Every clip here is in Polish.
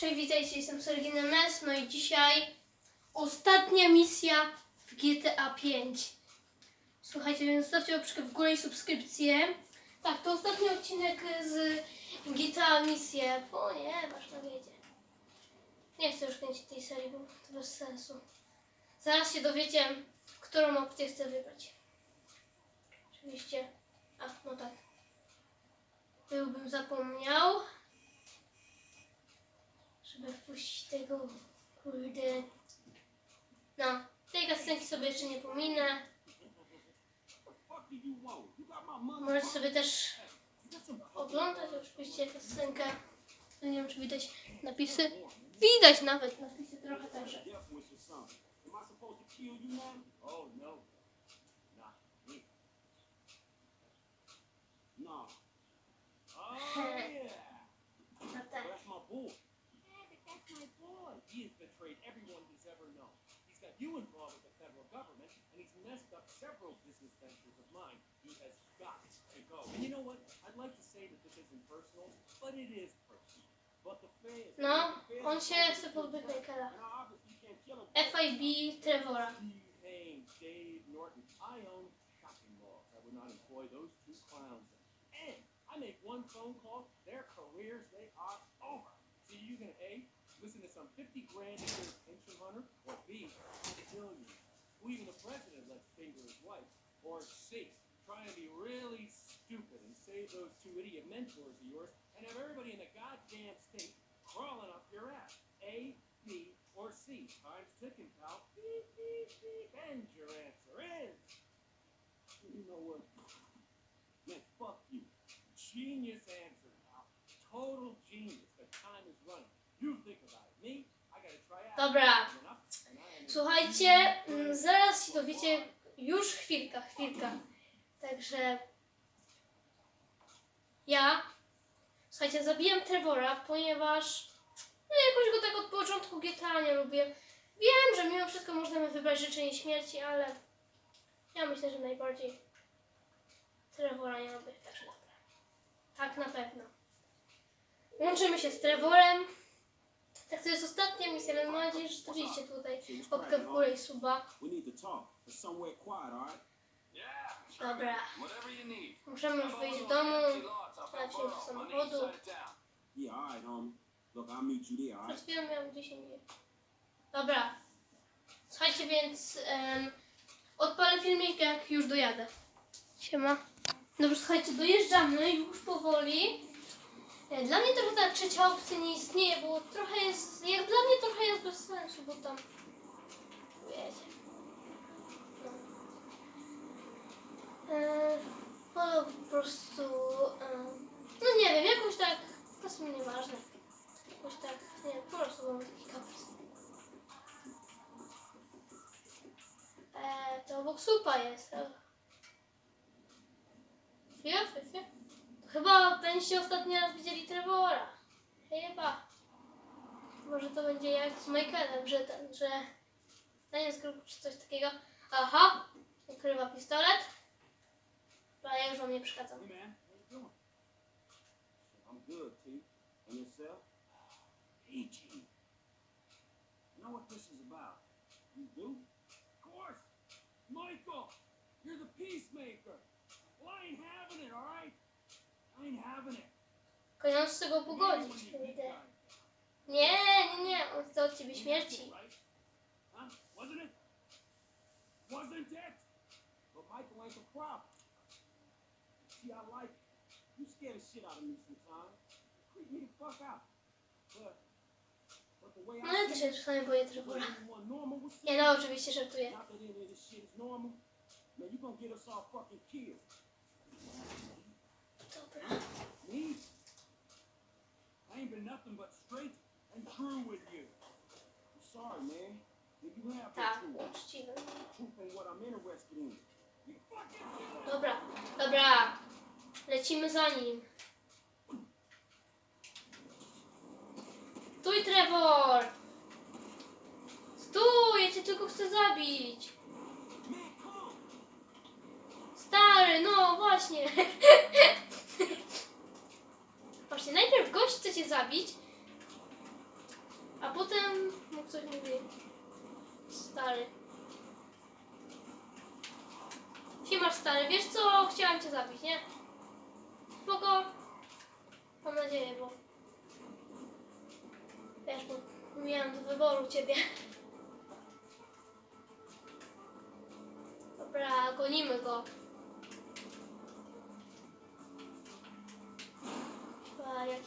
Cześć, witajcie, jestem Sergin MS, no i dzisiaj ostatnia misja w GTA 5. Słuchajcie, więc zostawcie łapeczkę w górę i subskrypcję. Tak, to ostatni odcinek z GTA misję, ponieważ no wiecie, nie chcę już kręcić tej serii, bo to bez sensu. Zaraz się dowiecie, którą opcję chcę wybrać. Oczywiście, a no tak, byłbym zapomniał żeby wpuścić tego kurde. No, tej kasenki sobie jeszcze nie pominę. Możecie sobie też oglądać oczywiście kasenkę. No Nie wiem, czy widać napisy. Widać nawet napisy trochę także. Am you involved with the federal government, and he's messed up several business ventures of mine. He has got to go. And you know what? I'd like to say that this isn't personal, but it is personal. But the fans. No, on się don't chce pozbyć Michaela. And I obviously can't kill him. FIB Trevora. Steve Dave Norton. I own shopping malls. I would not employ those two clowns. And I make one phone call, their careers, they are over. So you gonna A, listen to some 50 grand a year pension hunter, or B, billion, who even the president lets finger his wife, or C, try and be really stupid and save those two idiot mentors of yours and have everybody in the goddamn state crawling up your ass. A, B, or C. Time's ticking, pal. Beep, beep, beep. And your answer is. You know what? Man, fuck you. Genius answer, Dobra. Słuchajcie, mm, zaraz się dowiecie, już chwilka, chwilka. Także ja, słuchajcie, zabijam Trevora, ponieważ no jakoś go tak od początku GTA nie lubię. Wiem, że mimo wszystko możemy wybrać życzenie śmierci, ale ja myślę, że najbardziej Trevora nie lubię. Także dobra. Tak na pewno. Łączymy się z Trevorem. Tak, to jest ostatnia misja, ale mam nadzieję, że stawiliście tutaj łapkę w górę i suba. Dobra. Możemy już wyjść z domu. Wracać do samochodu. Alright? Przed chwilą miałam 10 minut. Dobra. Słuchajcie, więc em, odpalę filmik, jak już dojadę. Siema. Dobrze, słuchajcie, dojeżdżamy już powoli. E, Dla mnie trochę ta trzecia opcja nie istnieje, bo trochę jest, jak dla mnie trochę jest bez sensu, bo tam, wiecie. No. E, po prostu, em, no nie wiem, jakoś tak, po prostu mi nieważne. Jakoś tak, nie wiem, po prostu mam taki kaprys. Eee, to obok słupa jest. e. Chwila, chwila, chwila. To będziecie ostatni raz widzieli Trevora. Chyba. Może to będzie jak z Michaelem, że ten, że stanie z grupy czy coś takiego. Aha, ukrywa pistolet. Ale ja już wam nie przeszkadzam. Hey, man. How you doing? I'm good, T. And yourself? PG. You know what this is about? You do? Of course. Michael, you're the peacemaker. Well, I ain't having it, all right? Tylko z tego pogodzić. Nie, nie, nie, on chce od ciebie śmierci. No ja też się czasami boję with Nie no, oczywiście żartuję. Man, you gonna get us all fucking killed. Dobra. Me? I ain't been nothing but straight and true with you. I'm sorry, man. Did you have the truth? uczciwy. Truth ain't what I'm interested in. You fucking Dobra, dobra. Lecimy za nim. Stój, Trevor! Stój, ja cię tylko chcę zabić. Man, come on. Stary, no właśnie. Właśnie, najpierw gość chce cię zabić, A potem mu ktoś mówi, stary. Siemasz stary, wiesz co? Chciałam cię zabić, nie? Spoko. Mam nadzieję, bo... Wiesz, bo miałam do wyboru ciebie. Dobra, gonimy go.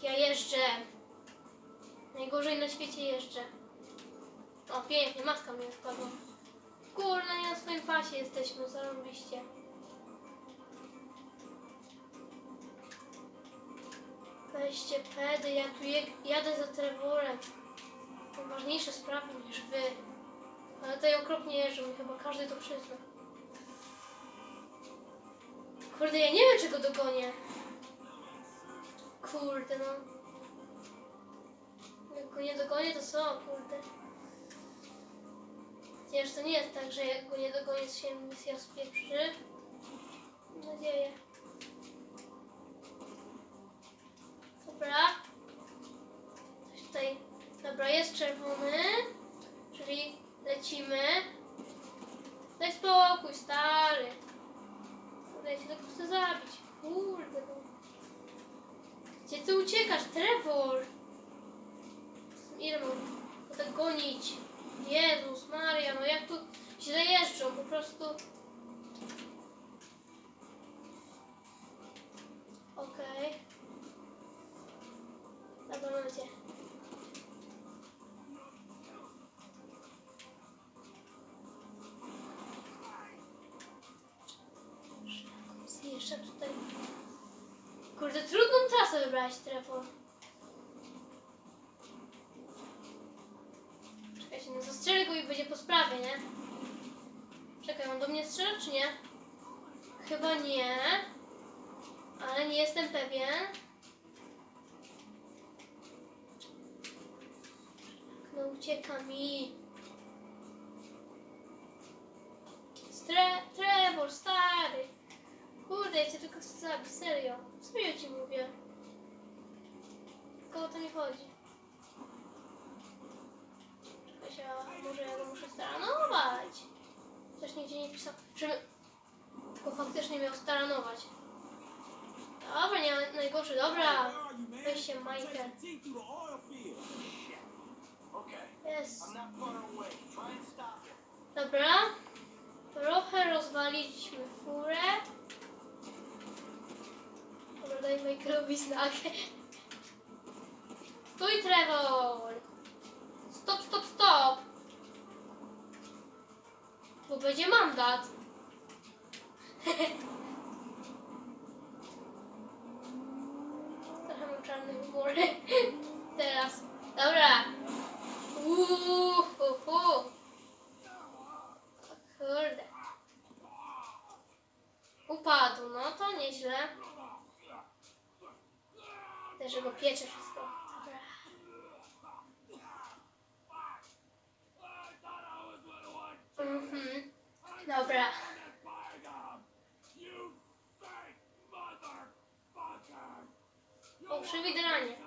Ja jeżdżę. Najgorzej na świecie jeżdżę. O, pięknie, maska mi spadła. Kurna, nie na swoim pasie jesteśmy, zarobiście. Weźcie pedy, ja tu jadę za Trevorem. Mam ważniejsze sprawy niż wy. Ale tutaj okropnie jeżdżą i chyba każdy to przyzna. Kurde, ja nie wiem, czy go dogonię. Kurde, no. Jak go nie dogonię, to co? Kurde. Chociaż to nie jest tak, że jak go nie dogonię, to się misja spieprzy. Mam nadzieję. Dobra. Coś tutaj. Dobra, jest czerwony. Czyli lecimy. Daj spokój, stary. Kurde, ja cię tylko chcę zabić. No. Gdzie ty uciekasz, Trevor? Ile mam go tak gonić? Jezus Maria, no jak tu źle jeżdżą, po prostu. Okej. Dobra, mamy cię. Jeszcze tutaj. Kurde, trudną trasę wybrałeś, Trevor. Czekajcie, no zastrzelę go i będzie po sprawie, nie? Czekaj, on do mnie strzela, czy nie? Chyba nie. Ale nie jestem pewien. No ucieka mi. Trevor, stary. Kurde, ja cię tylko chcę zabić, serio. Serio ci mówię. Tylko o to mi chodzi. Czekaj się, może ja go muszę staranować. Coś nigdzie nie pisał, żeby go faktycznie miał staranować. Dobra, nie najgorszy, dobra. Weź się, Michael. Jest. Dobra. Trochę rozwaliliśmy furę. Dobra, daj Michaelowi znak. Stój, Trevor! Stop, stop, stop! Bo będzie mandat. Trochę mam czarny humor. Teraz. Dobra. Uuu, hu, hu. Kurde. Upadł, no to nieźle. Też go piecze wszystko. Dobra. Mhm. Dobra. O, przewidranie.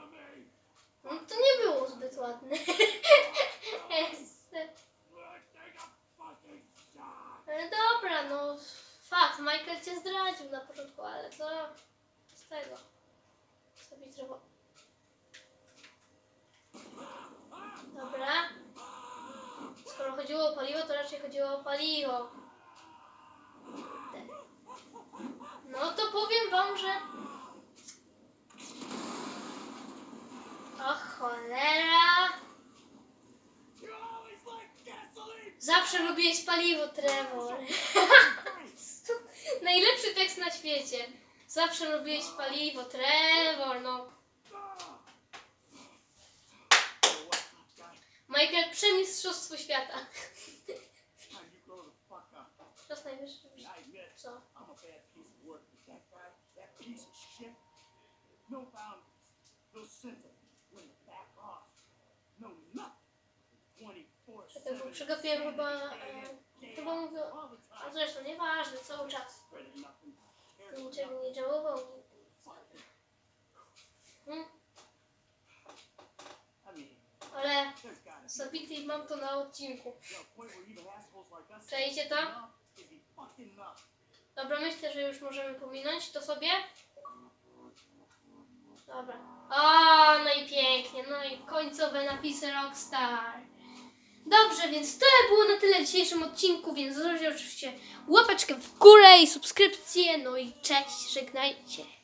No to nie było zbyt ładne. Dobra, no fakt, Michael cię zdradził na początku, ale co z tego? Sobie trochę. Dobra. Skoro chodziło o paliwo, to raczej chodziło o paliwo. No to powiem wam, że... O cholera! Zawsze lubiłeś paliwo, Trevor. Najlepszy tekst na świecie. Zawsze lubiłeś paliwo, Trevor, no. Michael, przemistrzostwo świata. Czas najwyższy. Co? I'm a bad piece of work, but that guy, that piece of shit, no boundaries, no center, when to back off, no nothing. 24 Czekaj, bo przegapiłem chyba... E, chyba mówię... A zresztą, nieważne, cały czas. Niczego nie żałował. Hmm? Ale zabity mam to na odcinku. Czajcie to? Dobra, myślę, że już możemy pominąć to sobie. Dobra. A, no i pięknie, no i końcowe napisy Rockstar. Dobrze, więc to było na tyle w dzisiejszym odcinku, więc zostawcie oczywiście łapeczkę w górę i subskrypcję. No i cześć, żegnajcie.